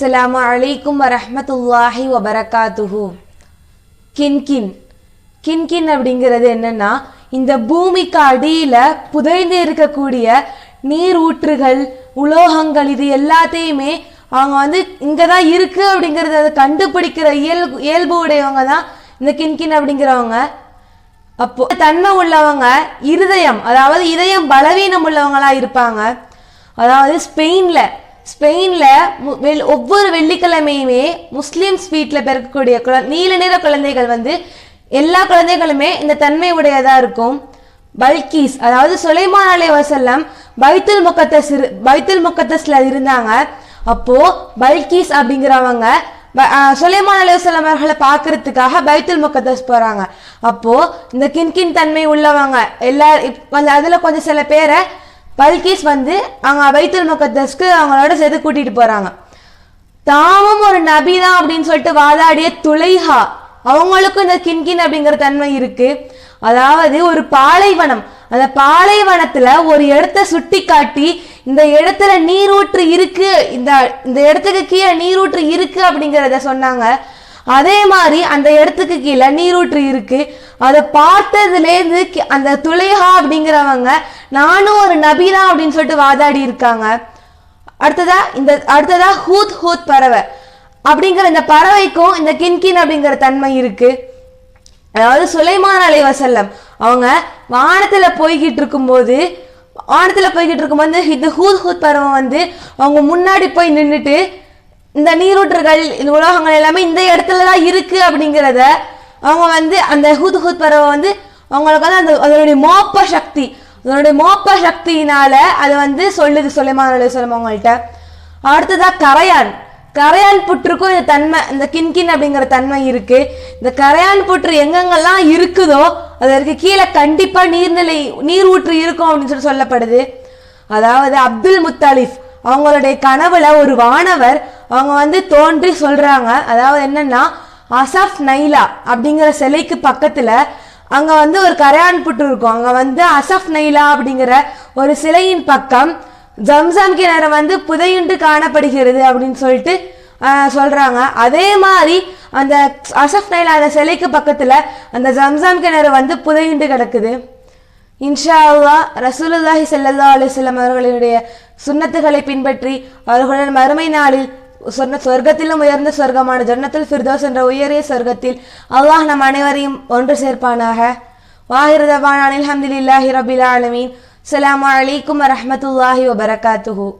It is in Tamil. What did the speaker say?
அஸ்லாம் அலைக்கும் வரமத்துல்லாஹி வபரகாத்துஹு கின்கின் கின்கின் அப்படிங்கிறது என்னன்னா இந்த பூமிக்கு அடியில் புதைந்து இருக்கக்கூடிய நீர் ஊற்றுகள் உலோகங்கள் இது எல்லாத்தையுமே அவங்க வந்து இங்கே தான் இருக்குது அப்படிங்கிறத அதை கண்டுபிடிக்கிற இயல்பு இயல்பு உடையவங்க தான் இந்த கின்கின் அப்படிங்கிறவங்க. அப்போ தன்மை உள்ளவங்க இருதயம் அதாவது இதயம் பலவீனம் உள்ளவங்களா இருப்பாங்க. அதாவது ஸ்பெயினில் ஸ்பெயின்ல மு- வெள்- ஒவ்வொரு வெள்ளிக்கிழமையுமே முஸ்லீம்ஸ் வீட்டில் பிறக்கக்கூடிய குழ- நீல நிற குழந்தைகள் வந்து எல்லா குழந்தைகளுமே இந்த தன்மை உடையதா இருக்கும். பல்கீஸ் அதாவது சுலைமான் அலை வசல்லம் பைத்துல் முக்கத்தஸ் இரு- பைத்துல் முக்கத்தஸ்ல இருந்தாங்க. அப்போ பல்கீஸ் அப்படிங்கிறவங்க ப- ஆஹ் சுலைமான் அவர்களை பார்க்கறதுக்காக பைத்துல் முக்கத்தஸ் போறாங்க. அப்போ இந்த கின்கின் தன்மை உள்ளவங்க எல்லா இப்- கொஞ்சம் அதுல கொஞ்சம் சில பேரை பல்கீஸ் வந்து அவங்க பைத்துல் முக்கத்தஸ்க்கு அவங்களோட சேர்த்து கூட்டிட்டு போறாங்க. தாமும் ஒரு நபி தான் அப்படின்னு சொல்லிட்டு வாதாடிய துளைஹா அவங்களுக்கும் இந்த கின்கின் அப்படிங்கிற தன்மை இருக்கு. அதாவது ஒரு பாலைவனம் அந்த பாலைவனத்துல ஒரு இடத்த சுட்டி காட்டி இந்த இடத்துல நீரூற்று இருக்கு இந்த இந்த இடத்துக்கு கீழே நீரூற்று இருக்கு அப்படிங்கிறத சொன்னாங்க. அதே மாதிரி அந்த இடத்துக்கு கீழே நீரூற்று இருக்கு. அதை பார்த்ததுலேருந்து கி- அந்த துளைஹா அப்படிங்கிறவங்க நானும் ஒரு நபிதான் அப்படின்னு சொல்லிட்டு வாதாடி இருக்காங்க. அடுத்ததா இந்த அடுத்ததா ஹூத் ஹூத் பறவை. அப்படிங்கிற இந்த பறவைக்கும் இந்த கின்கின் அப்படிங்கிற தன்மை இருக்கு. அதாவது சுலைமான் அலை வசல்லம் அவங்க வானத்துல போய்கிட்டு இருக்கும்போது வானத்துல போய்கிட்டு இருக்கும்போது இந்த ஹூத் ஹூத் பறவை வந்து அவங்க முன்னாடி போய் நின்றுட்டு இந்த நீரூற்றுகள் இந்த உலோகங்கள் எல்லாமே இந்த இடத்துல தான் இருக்கு அப்படிங்கிறத அவங்க வந்து அந்த ஹூத் ஹூத் பறவை வந்து அவங்களுக்கு வந்து அந்த அதனுடைய மோப்ப சக்தி அதனுடைய மோப்ப சக்தியினால அது வந்து சொல்லுது சொல்லுமா அலை வசல்லம் அவங்கள்ட்ட. அடுத்ததாக கரையான். கரையான் புற்றுக்கும் இந்த தன்மை இந்த கின்கின் அப்படிங்கிற தன்மை இருக்கு. இந்த கரையான் புற்று எங்கெங்கெல்லாம் இருக்குதோ அதற்கு கீழே கண்டிப்பா நீர்நிலை நீர் ஊற்று இருக்கும் அப்படின்னு சொல்லி சொல்லப்படுது. அதாவது அப்துல் முத்தாலிஃப் அவங்களுடைய கனவுல ஒரு வானவர் அவங்க வந்து தோன்றி சொல்றாங்க. அதாவது என்னன்னா அசஃப் நைலா அப்படிங்கிற சிலைக்கு பக்கத்தில் அங்கே வந்து ஒரு கரையான் புட்டு இருக்கும். அங்கே வந்து அசஃப் நைலா அப்படிங்கிற ஒரு சிலையின் பக்கம் ஜம்சாம் கிணறு வந்து புதையுண்டு காணப்படுகிறது அப்படின்னு சொல்லிட்டு சொல்கிறாங்க அதே மாதிரி அந்த அசஃப் நைலா அந்த சிலைக்கு பக்கத்தில் அந்த ஜம்சாம் கிணறு வந்து புதையுண்டு கிடக்குது. இன்ஷா அல்லா ரசூலுல்லாஹி செல்லல்லா அலுவலம் அவர்களுடைய சுண்ணத்துகளை பின்பற்றி அவர்களுடன் மறுமை நாளில் சொன்ன சொர்க்கத்திலும் உயர்ந்த சொர்க்கமான ஜன்னத்தில் ஃபிர்தோஸ் என்ற உயரிய சொர்க்கத்தில் அல்லாஹ் நம் அனைவரையும் ஒன்று சேர்ப்பானாக. வாஹிரதபான் அல்ஹம்துலில்லாஹி ரபில் ஆலமீன். அலாம் அலைக்கும் வரமத்துல்லாஹி வபரகாத்துஹூ.